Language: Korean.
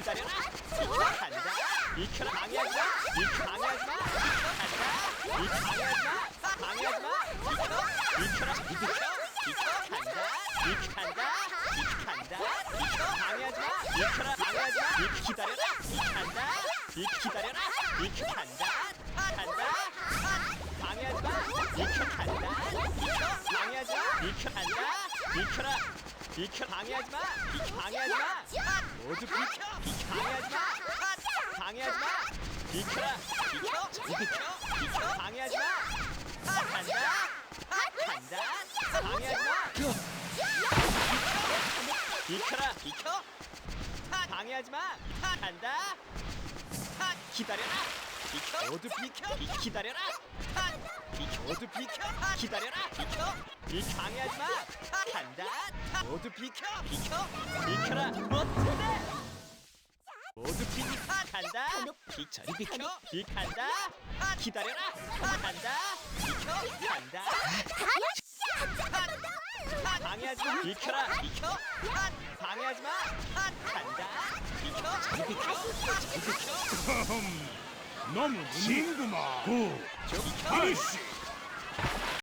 기다려라! 간다! 비켜라 방해하지 마! 비켜 방해하지 마! 비켜 간다! 비켜 방해하지 마! 방해하지 마! 비켜! 비켜라! 비켜! 비켜 간다! 비켜 간다! 비켜 간다! 비켜 방해하지 마! 비켜라 방해하지 마! 비켜 기다려라! 간다! 비켜 기다려라! 비켜 간다! 간다! 방해하지 마! 비켜 간다! 방해하지 마! 비켜 간다! 비켜라! 비켜 방해하지 마! 비켜 방해하지 마! 모두 비켜! 비켜 방해하지 마! 방해하지 마! 비켜라! 비켜! 잘 비켜! 비켜! 방해하지 마! 간다! 간다! 방해하지 마! 비켜라! 비켜! 방해하지 마! 간다! 기다려라! 비켜! 모두 비켜! 비- 기다려라! 비켜! 모두 비켜! 기다려라! 비켜! 비켜! 방해하지 마! 간다! 모두 비켜! 비켜! 비켜라! 못해! 모두 비켜! 간다! 비 저리 비켜! 비 간다! 기다려라! 간다! 비켜! 간다! 방해하지 마! 비켜라! 비켜! 방해하지 마! 간다! 비켜! 너무 무는구만. 고! 아저씨!